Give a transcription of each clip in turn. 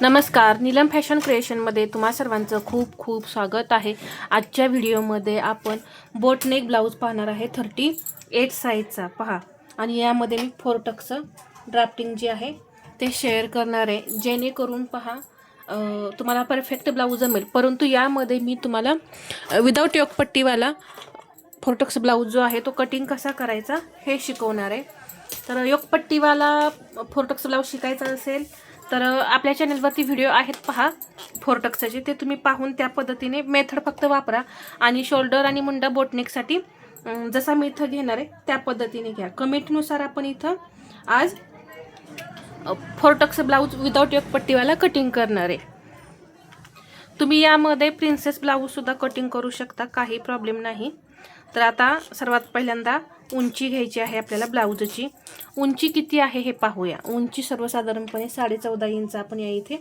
नमस्कार नीलम फॅशन क्रिएशनमध्ये तुम्हा सर्वांचं खूप खूप स्वागत आहे. आजच्या व्हिडिओमध्ये आपण बोटनेक ब्लाऊज पाहणार आहे थर्टी एट साईजचा पहा. आणि यामध्ये मी फोरटक्सचं ड्राफ्टिंग जे आहे ते शेअर करणार आहे. जेणेकरून पहा तुम्हाला परफेक्ट ब्लाऊज जमेल. परंतु यामध्ये मी तुम्हाला विदाऊट योगपट्टीवाला फोरटक्स ब्लाऊज जो आहे तो कटिंग कसा करायचा हे शिकवणार आहे. तर योगपट्टीवाला फोरटक्स ब्लाऊज शिकायचा असेल तर आपल्या चॅनलवरती व्हिडिओ आहेत पहा फोरटक्सचे ते तुम्ही पाहून त्या पद्धतीने मेथड फक्त वापरा आणि शोल्डर आणि मुंडा बोटनेकसाठी जसा मी इथं घेणार आहे त्या पद्धतीने घ्या. कमेंटनुसार आपण इथं आज फोरटक्स ब्लाऊज विदाऊट पट्टीवाला कटिंग करणार आहे. तुम्ही यामध्ये प्रिन्सेस ब्लाऊजसुद्धा कटिंग करू शकता काही प्रॉब्लेम नाही. तर आता सर्वात पहिल्यांदा उंची घ्यायची आहे आपल्याला ब्लाऊजची. उंची किती आहे हे पाहूया. उंची सर्वसाधारणपणे साडे चौदा इंच आपण या इथे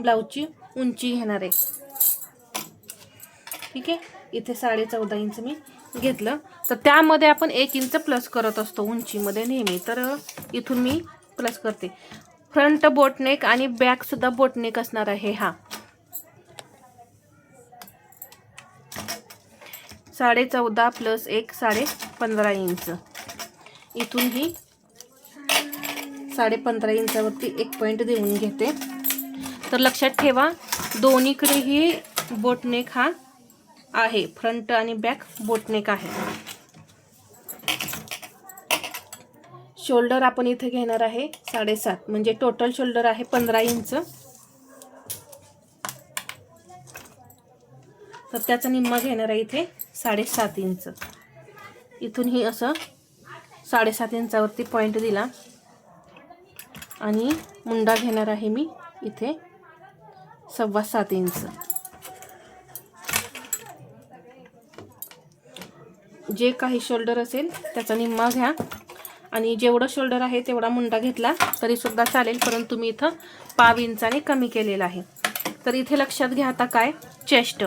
ब्लाऊजची उंची घेणार आहे. ठीक आहे? इथे साडे चौदा इंच मी घेतलं. तर त्यामध्ये आपण एक इंच प्लस करत असतो उंचीमध्ये नेहमी. तर इथून मी प्लस करते. फ्रंट बोटनेक आणि बॅकसुद्धा बोटनेक असणार आहे हा. साडे चौदा प्लस एक साडे पंधरा इंच. इथून ही साडे पंधरा इंचावरती एक पॉईंट देऊन घेते. तर लक्षात ठेवा दोन्हीकडेही बोटनेक हा आहे. फ्रंट आणि बॅक बोटनेक आहे. शोल्डर आपण इथे घेणार आहे साडेसात. म्हणजे टोटल शोल्डर आहे पंधरा इंच. तर त्याचा निम्मा घेणार आहे इथे साडेसात इंच. इथूनही असं साडेसात इंचावरती पॉईंट दिला. आणि मुंडा घेणार आहे मी इथे सव्वा सात इंच. जे काही शोल्डर असेल त्याचा निम्मा घ्या. आणि जेवढं शोल्डर आहे तेवढा मुंडा घेतला तरीसुद्धा चालेल परंतु मी इथं पाव इंचाने कमी केलेला आहे. तर इथे लक्षात घ्या आता काय? चेस्ट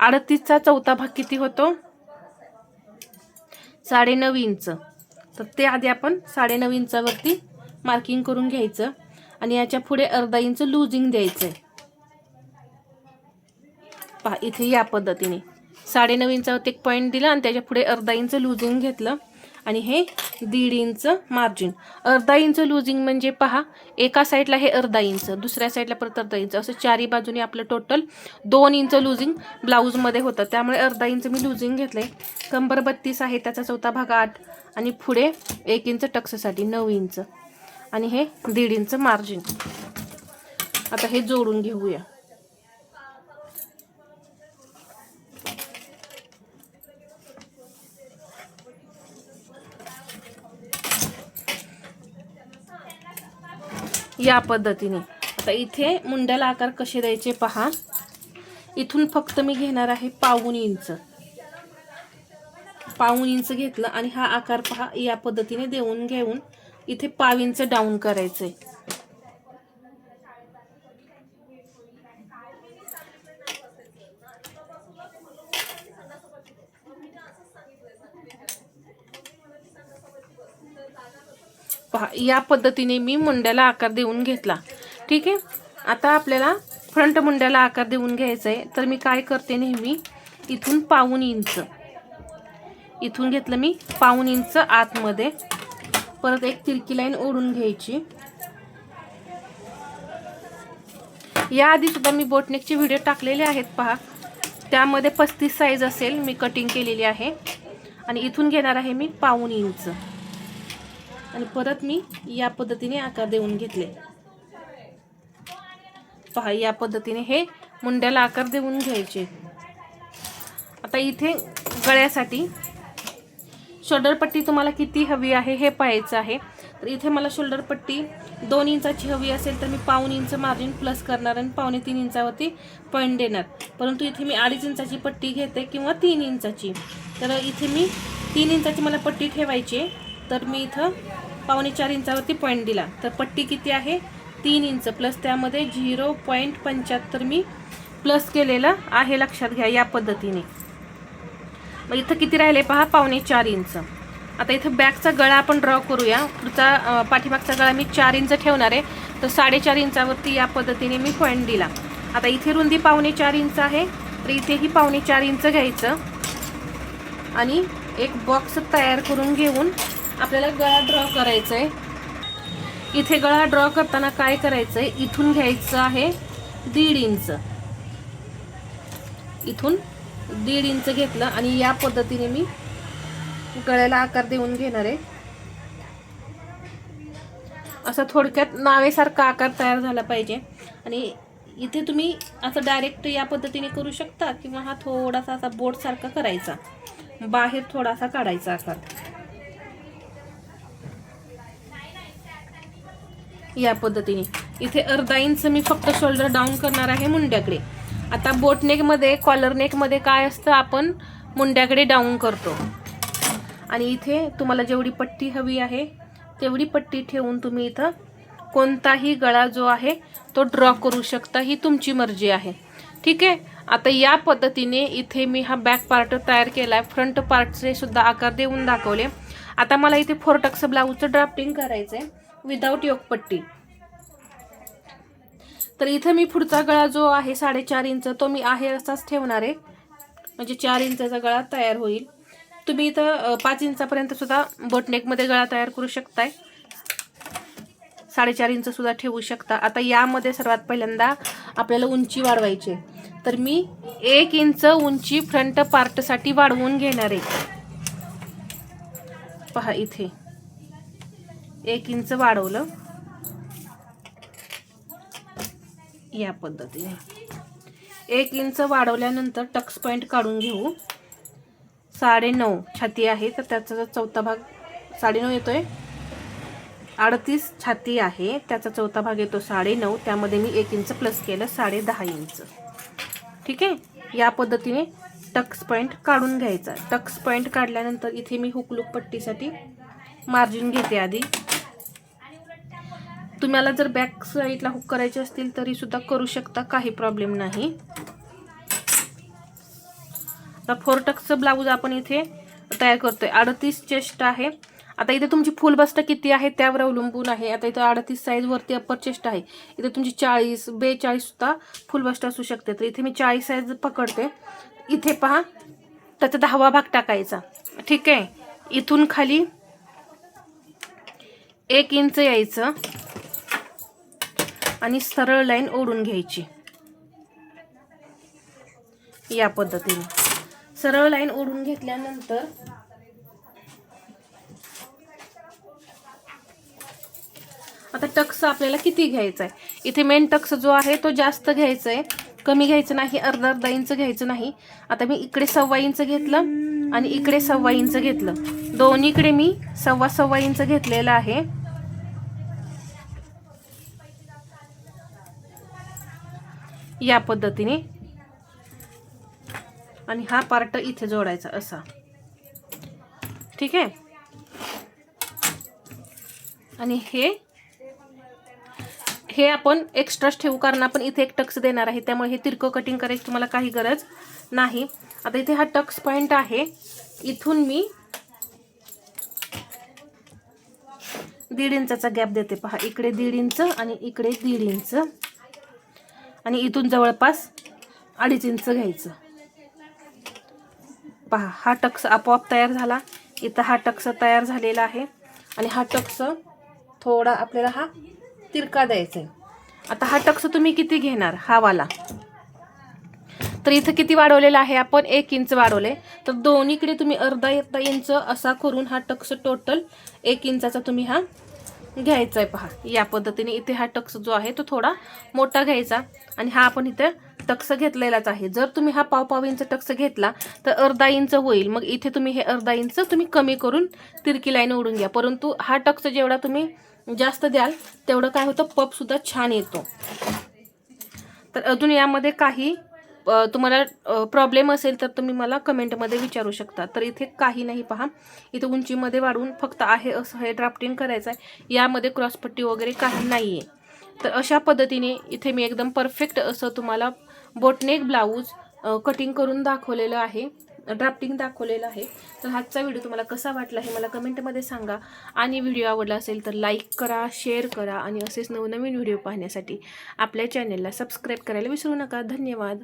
अडतीसचा चौथा भाग किती होतो? साडेनऊ इंच. तर ते आधी आपण साडेनऊ इंचावरती मार्किंग करून घ्यायचं आणि याच्यापुढे अर्धा इंच लुजिंग द्यायचं आहे पहा इथे या पद्धतीने. साडेनऊ इंचावरती एक पॉईंट दिला आणि त्याच्या पुढे अर्धा इंच लुजिंग घेतलं. आणि हे दीड इंच मार्जिन. अर्धा इंच लुझिंग म्हणजे पहा एका साईडला हे अर्धा इंच दुसऱ्या साईडला परत अर्धा इंच. असं चारी बाजूने आपलं टोटल दोन इंच लुझिंग ब्लाऊजमध्ये होतं. त्यामुळे अर्धा इंच मी लुझिंग घेतलं आहे कंबर बत्तीस आहे त्याचा चौथा भाग आठ. आणि पुढे एक इंच टक्ससाठी नऊ इंच. आणि हे दीड इंच मार्जिन. आता हे जोडून घेऊया. या पद्धतीने. आता इथे मुंड्याला आकार कसे द्यायचे पहा. इथून फक्त मी घेणार आहे पाऊन इंच. पाऊन इंच घेतलं आणि हा आकार पहा या पद्धतीने देऊन घेऊन इथे पाव इंच डाऊन आहे पहा या पद्धतीने मी मुंड्याला आकार देऊन घेतला. ठीक आहे? आता आपल्याला फ्रंट मुंड्याला आकार देऊन घ्यायचा आहे तर मी काय करते नेहमी? इथून पाऊन इंच. इथून घेतलं मी पाऊन इंच आतमध्ये. परत एक तिरकी लाईन ओढून घ्यायची. याआधी सुद्धा मी बोटनेकचे व्हिडिओ टाकलेले आहेत पहा. त्यामध्ये पस्तीस साईज असेल मी कटिंग केलेली आहे. आणि इथून घेणार आहे मी पाऊन इंच. आणि परत मी या पद्धतीने आकार देऊन घेतले. पहा या पद्धतीने हे मुंड्याला आकार देऊन घ्यायचे. आता इथे गळ्यासाठी शोल्डर पट्टी तुम्हाला किती हवी आहे हे पाहायचं आहे. तर इथे मला शोल्डर पट्टी दोन इंचाची हवी असेल तर मी पाऊन इंच मार्जिन प्लस करणार आणि पावणे तीन इंचावरती पॉईंट देणार. परंतु इथे मी अडीच इंचाची पट्टी घेते किंवा तीन इंचाची. तर इथे मी तीन इंचाची मला पट्टी ठेवायची तर मी इथं पावणे चार इंचावरती पॉईंट दिला. तर पट्टी किती आहे? तीन इंच. प्लस त्यामध्ये झिरो पॉईंट पंच्याहत्तर मी प्लस केलेलं आहे लक्षात घ्या या पद्धतीने. मग इथं किती राहिले पहा? पावणे चार इंच. आता इथं बॅकचा गळा आपण ड्रॉ करूया. पुढचा पाठीमागचा गळा मी चार इंच ठेवणार आहे. तर साडेचार इंचावरती या पद्धतीने मी पॉईंट दिला. आता इथे रुंदी पावणे चार इंच आहे. तर इथेही पावणे चार इंच घ्यायचं. आणि एक बॉक्स तयार करून घेऊन आपल्याला गळा ड्रॉ करायचा आहे इथे गळा ड्रॉ करताना काय करायचं आहे इथून घ्यायचं आहे दीड इंच. इथून दीड इंच घेतलं आणि या पद्धतीने मी गळ्याला आकार देऊन घेणार आहे. असं थोडक्यात नावेसारखा आकार तयार झाला पाहिजे. आणि इथे तुम्ही असं डायरेक्ट या पद्धतीने करू शकता किंवा हा थोडासा असा बोटसारखा करायचा. बाहेर थोडासा काढायचा आकार. या पद्धतीने. इथे अर्धा इंच मी फक्त शोल्डर डाऊन करणार आहे मुंड्याकडे. आता बोटनेकमध्ये कॉलरनेकमध्ये काय असतं आपण? मुंड्याकडे डाऊन करतो. आणि इथे तुम्हाला जेवढी पट्टी हवी आहे तेवढी पट्टी ठेवून तुम्ही इथं कोणताही गळा जो आहे तो ड्रॉ करू शकता ही तुमची मर्जी आहे. ठीक आहे? आता या पद्धतीने इथे मी हा बॅक पार्ट तयार केला आहे फ्रंट पार्टचे सुद्धा आकार देऊन दाखवले. आता मला इथे फोरटक्स ब्लाऊजचं ड्राफ्टिंग करायचं आहे विदाऊट योगपट्टी तर इथं मी पुढचा गळा जो आहे साडेचार इंच तो मी आहे असाच ठेवणार आहे. म्हणजे चार इंचाचा गळा तयार होईल. तुम्ही इथं पाच इंचापर्यंत सुद्धा बोटनेकमध्ये गळा तयार करू शकताय. साडेचार इंच सुद्धा ठेवू शकता. आता यामध्ये सर्वात पहिल्यांदा आपल्याला उंची वाढवायची आहे. तर मी एक इंच उंची फ्रंट पार्टसाठी वाढवून घेणार आहे. पहा इथे. एक इंच वाढवलं. या पद्धतीने. एक इंच वाढवल्यानंतर टक्स पॉईंट काढून घेऊ. साडे नऊ छाती आहे तर त्याचा जो चौथा भाग साडेनऊ येतोय. अडतीस छाती आहे त्याचा चौथा भाग येतो साडेनऊ त्यामध्ये मी एक इंच प्लस केलं साडे दहा इंच. ठीक आहे? या पद्धतीने टक्स पॉईंट काढून घ्यायचा. टक्स पॉईंट काढल्यानंतर इथे मी हुकलूक पट्टीसाठी मार्जिन घेते आधी. तुम्हाला जर बॅक साईडला हुक करायचे असतील तरी सुद्धा करू शकता. काही प्रॉब्लेम नाही. आता फोर टक्सचं ब्लाऊज आपण इथे तयार करतोय. अडतीस चेस्ट आहे. आता इथे तुमची फुल बस्ट किती आहे त्यावर अवलंबून आहे. आता इथं अडतीस साईज वरती अप्पर चेस्ट आहे. इथे तुमची चाळीस बेचाळीस सुद्धा फुल बस्ट असू शकते. तर इथे मी चाळीस साईज पकडते. इथे पहा. त्याचा दहावा भाग टाकायचा. ठीक आहे? इथून खाली एक इंच यायचं. आणि सरळ लाईन ओढून घ्यायची. या पद्धतीने. सरळ लाईन ओढून घेतल्यानंतर आता टक्स आपल्याला किती घ्यायचा आहे इथे मेन टक्स जो आहे तो जास्त घ्यायचा आहे कमी घ्यायचं नाही अर्धा अर्धा इंच घ्यायचं नाही. आता मी इकडे सव्वा इंच घेतलं आणि इकडे सव्वा इंच घेतलं. दोन्हीकडे मी सव्वा सव्वा इंच घेतलेलं आहे. या पद्धतीने. आणि हा पार्ट इथे जोडायचा असा. ठीक आहे? आणि हे हे आपण एक्स्ट्राच ठेवू कारण आपण इथे एक टक्स देणार आहे. त्यामुळे हे तिरकं कटिंग करायची तुम्हाला काही गरज नाही. आता इथे हा टक्स पॉइंट आहे. इथून मी दीड इंचाचा गॅप देते. पहा इकडे दीड इंच आणि इकडे दीड इंच. आणि इथून जवळपास अडीच इंच घ्यायचं. पहा हा टक्स आपोआप तयार झाला. इथं हा टक्स तयार झालेला आहे. आणि हा टक्स थोडा आपल्याला हा तिरका द्यायचा आहे आता हा टक्स तुम्ही किती घेणार? हा वाला. तर इथं किती वाढवलेला आहे? आपण एक इंच वाढवले. तर दोन्हीकडे तुम्ही अर्धा अर्धा इंच असा करून हा टक्स टोटल एक इंचाचा तुम्ही हा घ्यायचा आहे पहा. या पद्धतीने इथे हा टक्स जो आहे तो थोडा मोठा घ्यायचा. आणि हा आपण इथे टक्स घेतलेलाच आहे. जर तुम्ही हा पाव पाव इंच टक्स घेतला तर अर्धा इंच होईल. मग इथे तुम्ही हे अर्धा इंच तुम्ही कमी करून तिरकी लाईन ओढून घ्या. परंतु हा टक्स जेवढा तुम्ही जास्त द्याल तेवढं काय होतं? पपसुद्धा छान येतो. तर अजून यामध्ये काही तुम्हाला प्रॉब्लेम असेल तर तुम्ही मला कमेंटमध्ये विचारू शकता. तर इथे काही नाही पहा. इथे उंचीमध्ये वाढवून फक्त आहे असं हे ड्राफ्टिंग करायचं आहे यामध्ये क्रॉसपट्टी वगैरे काही नाही आहे तर अशा पद्धतीने इथे मी एकदम परफेक्ट असं तुम्हाला बोटनेक ब्लाऊज कटिंग करून दाखवलेलं आहे. ड्राफ्टिंग दाखवलेलं आहे. तर आजचा व्हिडिओ तुम्हाला कसा वाटला हे मला कमेंटमध्ये सांगा. आणि व्हिडिओ आवडला असेल तर लाईक करा शेअर करा आणि असेच नवनवीन व्हिडिओ पाहण्यासाठी आपल्या चॅनेलला सबस्क्राईब करायला विसरू नका. धन्यवाद.